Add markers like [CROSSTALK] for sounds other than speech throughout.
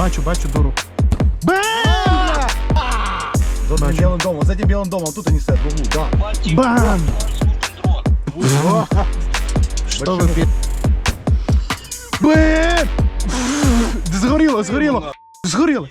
Бачу, бачу дорогу. За этим белым домом, за этим белым домом, тут они стоят в углу, да. Бам! Що ви пі... Блин! Згоріло, згоріло! Згоріло!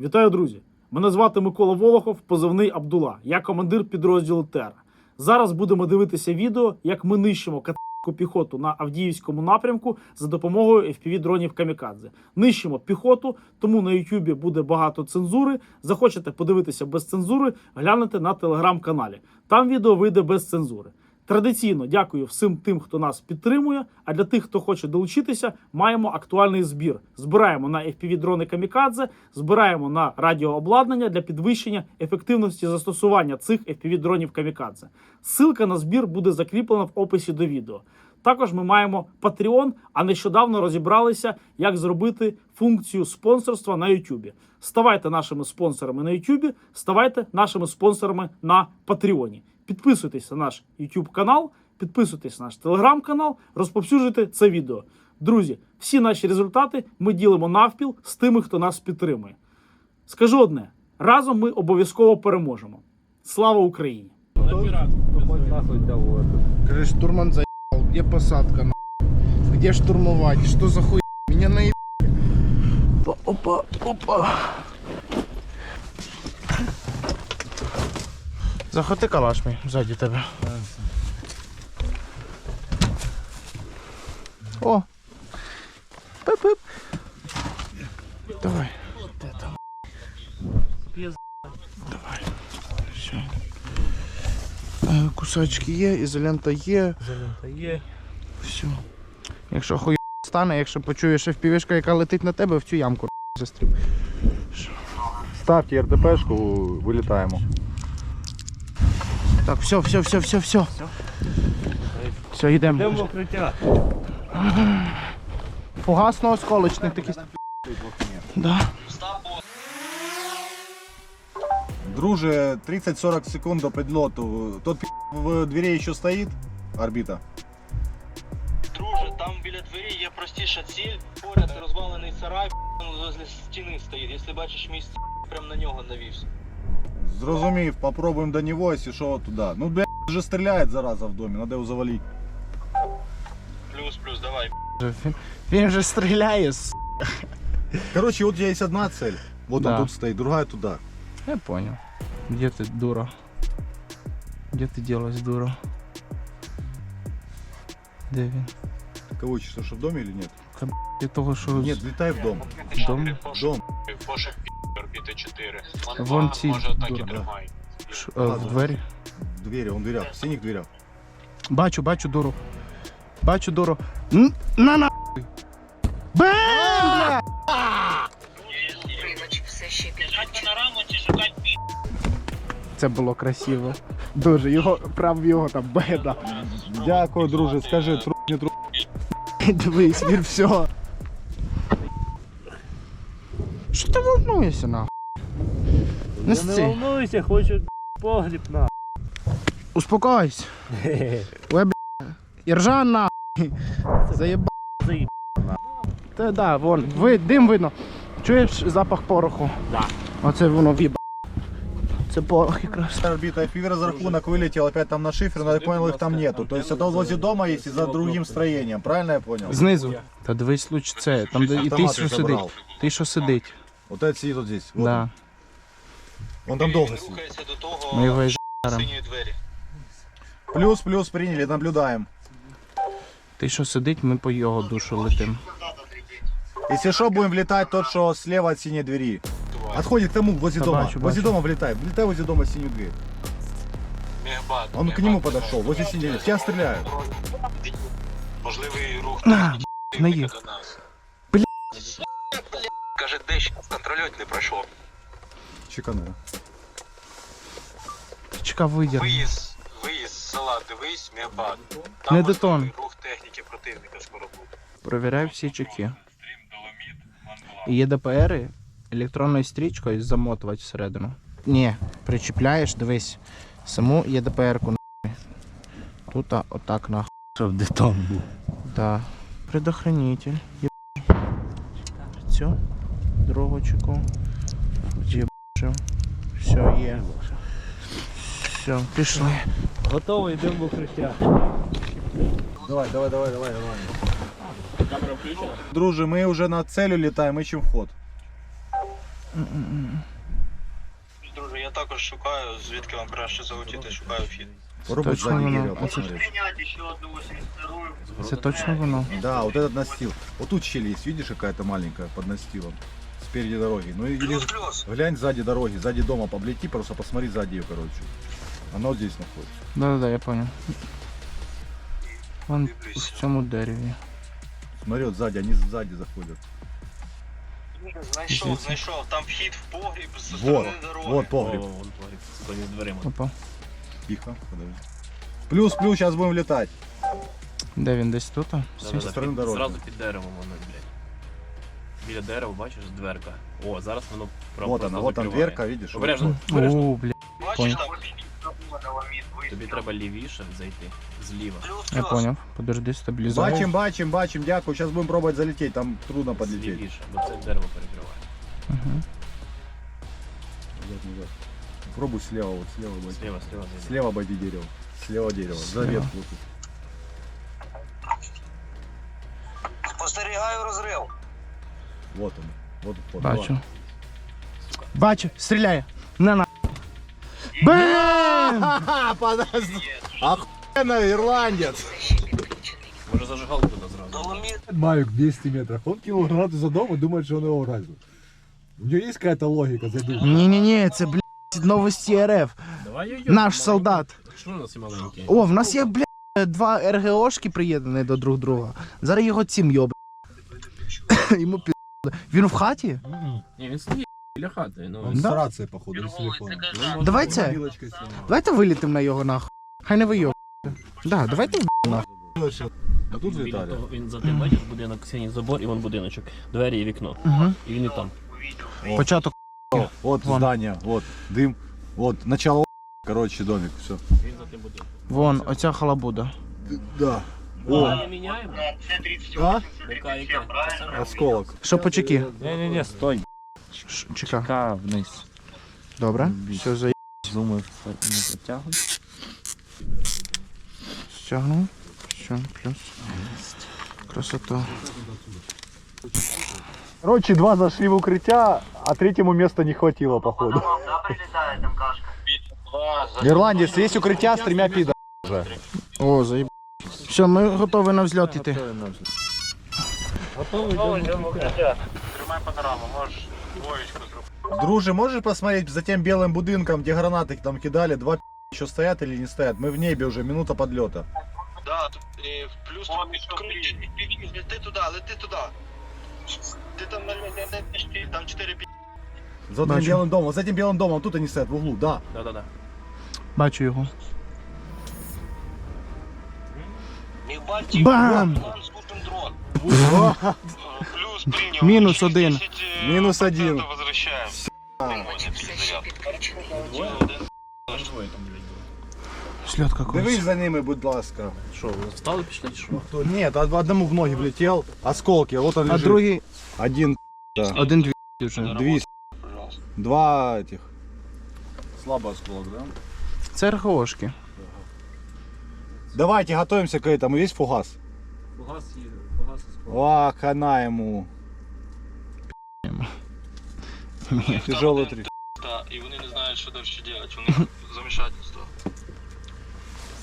Вітаю, друзі! Мене звати Микола Волохов, позивний Абдула. Я командир підрозділу Тера. Зараз будемо дивитися відео, як ми нищимо катку піхоту на Авдіївському напрямку за допомогою fpv дронів Камікадзе. Нищимо піхоту, тому на Ютубі буде багато цензури. Захочете подивитися без цензури, глянете на телеграм-каналі. Там відео вийде без цензури. Традиційно дякую всім тим, хто нас підтримує. А для тих, хто хоче долучитися, маємо актуальний збір. Збираємо на fpv дрони Камікадзе, збираємо на радіообладнання для підвищення ефективності застосування цих fpv дронів Камікадзе. Ссылка на збір буде закріплена в описі до відео. Також ми маємо Patreon, а нещодавно розібралися, як зробити функцію спонсорства на YouTube. Ставайте нашими спонсорами на YouTube, ставайте нашими спонсорами на Патреоні. Підписуйтесь на наш YouTube канал, підписуйтесь на наш Telegram канал, розповсюджуйте це відео. Друзі, всі наші результати ми ділимо навпіл з тими, хто нас підтримує. Скажу одне: разом ми обов'язково переможемо. Слава Україні! Каже, штурман заебал. Где посадка, на? Где штурмовать? Что за хуй? Меня наеб... Опа, опа, опа. Заходи калаш мій, ззаді тебе. О! Пип-пип. Давай. Де там? Давай. Все. Кусачки є, ізолента є. Є. Все. Якщо хуй стане, якщо почуєш FPV-шка, яка летить на тебе, в цю ямку застріб. Ставьте РТПшку, вылетаем. Так, все, все, все, все, все. Все, йдемо. укриття. Фугасно-осколочний такий. Да. Друже, 30-40 секунд до подлету. Тот пи*** в двери еще стоит, орбита. Друже, там біля двері є простіша ціль, поряд розвалений сарай, він возле стіни стоїть. Якщо бачиш місце, прям на нього навівся. Зрозумів, попробуємо до нього, якщо що, туди. Ну, блядь, вже стріляє зараза в домі, треба його завалити. Плюс, плюс, давай. Він, він же стріляє, с... Короче, вот у тебя есть одна цель. Вот Да. он тут стоит, другая туда. Я понял. Где ты, дура? Где ты делась, дура? Де він? Кого учишь, что в доме или нет? Для того, що... Нет, летай в дом. Дом? Дом. Пошик Вон ці, може так і тримай. Э, в двері. В он в дверях, в синих дверях. Бачу, бачу дуру. Бачу дуру. Н- На на. Бля! Це було красиво. Дуже його прав його там беда. Дякую, друже, скажи, тру не тру. Дивись, він все. Що ти волнуєшся нахуй? Не сці. волнуйся, хочу погріб на. Успокойся. Ой, бля. Іржан нахуй. Заєба. Заєб- Та да, вон, ви, дим видно. Чуєш запах пороху? Да. Оце воно в'їба. Це порох якраз. Орбита, FPV разрахунок вылетел опять там на шифер, но я понял, их там нету. То есть это возле дома есть и за другим строением, правильно я понял? Знизу. Та дивись луч це. Там де і ти Автомат що я сидить. забрал. Ти що сидить. Вот этот сидит вот здесь. Вот Да. он. там долго сидит. Рухається до Ми його того синьої двері. Плюс, плюс, приняли, наблюдаем. Ти що сидить, ми по його душу летим. Если что, будем влетать тот, что слева от синей двери. Отходит к тому, возле Да дома. бачу, возле бачу. дома влетай. Влетай возле дома в синюю дверь. Мегбат. Он к нему подошел, возле синей двери. Тебя стреляют. Можливий рух На, наїв. до нас. Бля. Каже, дещо контрольот не пройшло. Чеканую. Чекай, видір. Виїзд, виїзд з села, дивись, Мегбат. Не можливий детон. Рух техніки противника скоро буде. Провіряй всі чеки. І є ДПРи електронною стрічкою замотувати всередину. Ні, причіпляєш, дивись, саму ЄДПР-ку нахуй. Тут а, отак нахуй. Щоб детон був. Да. Предохранитель. Єб... Все. Дрогочку. Єбшив. Все, є. Все, пішли. Готовий, йдемо в укриття. Давай, давай, давай, давай, давай. Друже, мы уже на цель улетаем, ищем вход. Друже, я також шукаю, звідки вам краще залетіти, шукаю вхід. Попробуй Точно воно. Оце- посмотреть. Прийняти ще одну 82 Це точно воно. Да, вот этот настил. Вот тут щель есть, видишь, какая-то маленькая под настилом. Спереди дороги. Ну или Плюс-плюс. глянь сзади дороги, сзади дома поблети, просто посмотри сзади ее, короче. Она вот здесь находится. Да-да-да, я понял. Вон в цьому дереві. Смотри, вот сзади, они сзади заходят. Знайшов, знайшов. Там вхід в погріб з Вот, сторони дороги. вот погреб. дверима. Опа. Тихо, подожди. Плюс, плюс, сейчас будем летать. Де він десь тут? а? Со стороны дороги. Зразу під деревом воно, блядь. Біля дерева, бачиш, дверка. О, зараз воно прям Вот просто она, вот там закриває. дверка, видишь? Обережно, обережно. О, бля, Бачиш, Понял. там вхід ламіт Тобі треба лівіше зайти, зліва. я понял. Подожди, стабілізую. Бачим, бачим, бачим, дякую. Сейчас будем пробовать залететь, там трудно подлететь. Лівіше, бо це дерево перекриває. Угу. Назад, назад. Пробуй слева, вот слева обойти. Сліва, сліва зайди. Слева обойди дерево. Слева дерево. За Слева. ветку. вот тут. Спостерігаю розрив. Вот он. Вот вход. Бачу. Бачу, стріляє. На на. Бам! Ха, подожди. Охуенно, ирландец. Може зажигалку туди зразу. Доломіт. 200 метров. Он кинул гранату за дом и думает, что он его уразил. У него есть какая-то логика, зайду. Ні-ні-ні, це, блядь, новості РФ. Давай Наш солдат. Що у нас є маленький? О, в нас є, блядь, два РГОшки приєднані до друг друга. Зараз його цим йоб. Йому пі... Він в хаті? Ні, він стоїть біля хати. Ну, Да? с походу, с телефоном. Давай це. Мобилочкой снимал. Давайте вилітимо на його нахуй. Хай не вийоб. Да, давайте в- А тут біля того, він за тим бачиш будинок, синій забор і вон будиночок. Двері і вікно. Угу. І він і там. Початок. Вот Вон. здание, вот дым. Вот начало, короче, домик, все. Він за тим будинком. Вон, оця халабуда. Да. О, не міняємо? А? Яка, яка? Це саме. Осколок. Що по чеки? Ні-ні-ні, стой. Ш- Чека. Ка вниз. Добре. Все, за... Зуми не протягуй. стягнув. Все, плюс. Красота. Короче, два зашли в укрытие, а третьему места не хватило, походу. прилітає там кашка. Ирландец, есть укрытия с тремя пидорами. О, заїб. Все, ми готові на взльот іти. Тримай панораму, можеш двоєчку зробити. Друже, можешь посмотреть за тем белым будинком, где гранаты там кидали, два пи*** еще стоят или не стоят? Мы в небе уже, минута подлета. Да, тут, е, плюс лети туди, лети туди. Ти там на там 4 пі... За этим Бачу. белым домом, за этим белым домом, тут они стоят в углу, да. Да-да-да. Бачу його. Бам! Плюс прийняв. Мінус один. 10, е, Мінус один. процентів Возвращаємо. Двоє там, блядь, какой. Дивись за ними, будь ласка. Що, встали, пішли, чи що? Нет, од- одному в ноги влетел, осколки, вот он А лежит. другий Один, один дві вже. две, два этих. Слабый осколок, да? Це РГОшки. Давайте готовимся к этому, есть фугас? Фугас є, фугас О, хана ему. Тяжелый три. Та, і вони не знають, що далі робити. У них замішательство.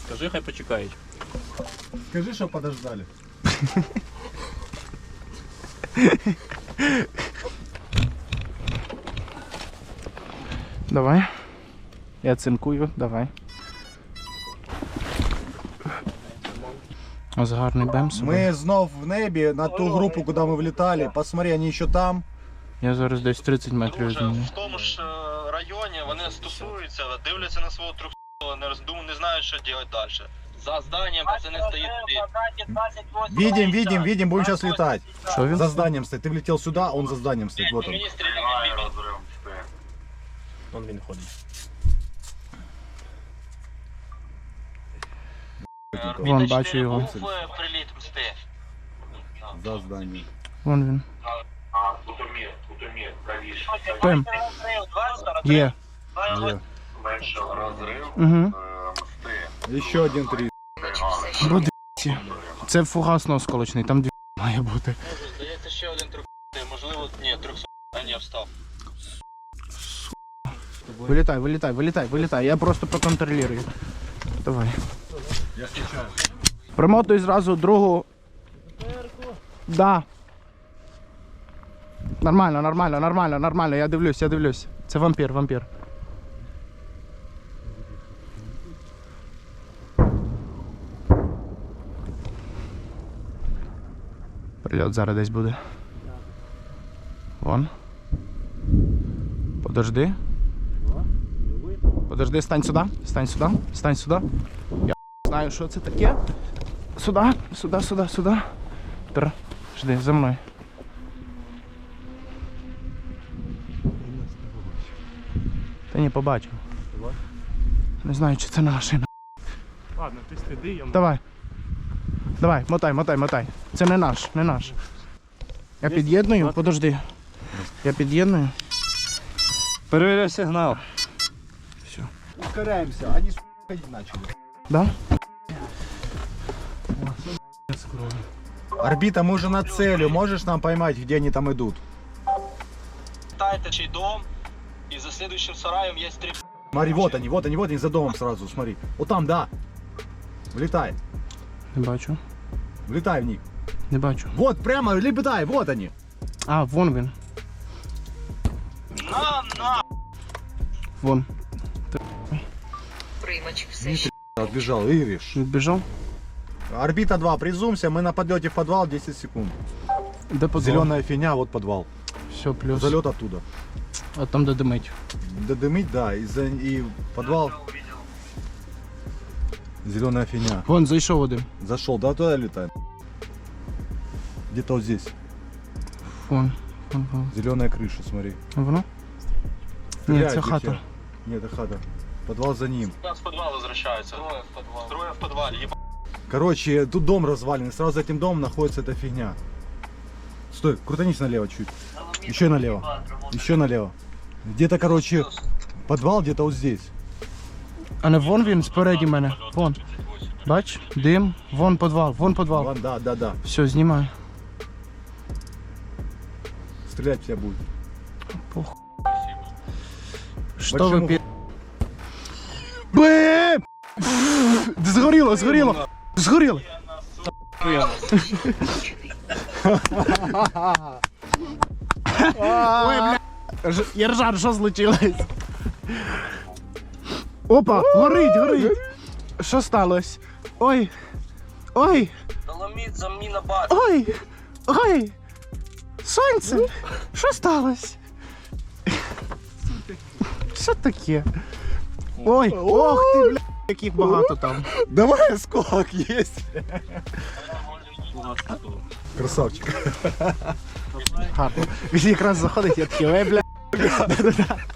Скажи, хай почекають. Скажи, что подождали. Давай. Я цинкую, давай. Ось гарний бемс. Мы знов в небе на ту группу, куда мы влетали. Посмотри, они еще там. Я зараз десь 30 метрів від Друже, мене. в тому ж е, районі вони стосуються, дивляться на свого трьох не роздуму, не знають, що робити далі. За зданням пацани стоїть один. Видим, видим, видим, будем сейчас летать. Що він? За зданием стоит. Ты влетел сюда, он за зданием стоит. Вот он. Мені стріляє. Вон він ходить. Вон, бачу його. Був е, приліт мсти. За зданием. Вон він. Пим. Є. Є. Угу. Еще один три. Буде. Це фугасно осколочний, там дві [LAUGHS] має бути. Здається, ще один трьох. Можливо, ні, трьох а ні, встав. Вилітай, вилітай, вилітай, вилітай. Я просто проконтролюю. Давай. Я встречаю. Примотуй зразу другу. Да. Нормально, нормально, нормально, нормально. Я дивлюсь, я дивлюсь. Це вампір, вампір. Прильот зараз десь буде. Вон. Подожди. Подожди, стань сюди. Стань сюди. Стань сюди. Знаю, що це таке. Сюда, сюда, сюда, сюда. Тр. Жди, за мною. Та ні, побачив. Не знаю, чи це наше. Ладно, ти сліди, я Давай. Давай, мотай, мотай, мотай. Це не наш, не наш. Я під'єдную, подожди. Я під'єдную. Перевіряв сигнал. Ускоряемся. Они с ходить начали. Да? Орбита, мы уже над целью. Можешь нам поймать, где они там идут? Тайте чий дом, і за слідуючим сараєм є три Смотри, вот они, вот они, вот они за домом сразу, смотри. Вот там, да. Влетай. Не бачу. Влетай в них. Не бачу. Вот, прямо, летай, вот они. А, вон він. На, на! Вон. Приймач все ще. Отбежал, Ириш. Відбіжав. Орбита 2, призумся, мы на подлете в подвал 10 секунд. Де подвал? Зеленая фигня, вот подвал. Все, плюс. Залет оттуда. А там де димить. Додымить, да, и, за, и подвал. Зеленая фигня. Вон, зайшов один. Зашел, да, туда летаем. Где-то вот здесь. Вон. Вон, вон. Зеленая крыша, смотри. Воно? Ні, Стреляют це где хата. все. Нет, это хата. Подвал за ним. Нас в підвал возвращаються. Троє в підвал. Троє в підвалі. Єба- Короче, тут дом разваленный. Сразу за этим домом находится эта фигня. Стой, крутанись налево чуть. Еще налево. Еще налево. Где-то, короче, подвал где-то вот здесь. А не вон він спереді мене. Вон. Бач, дим, вон підвал, вон підвал. Вон, да, да, да. Все, знімай. Стрелять в тебя будет. Що Почему? ви пі... Бе! Згоріло, згоріло! Згоріло! Ой, бля. Ж- що случилось? Опа, горить, горить. Що сталося? Ой. Ой, Доломіт за міна базу. ой, ой. Сонце, що сталося? Що таке? Ой, ох ти, бля, яких багато там. Давай осколок есть. Красавчик. Гарно. Він якраз заходить, я такий, ой, бля. [LAUGHS]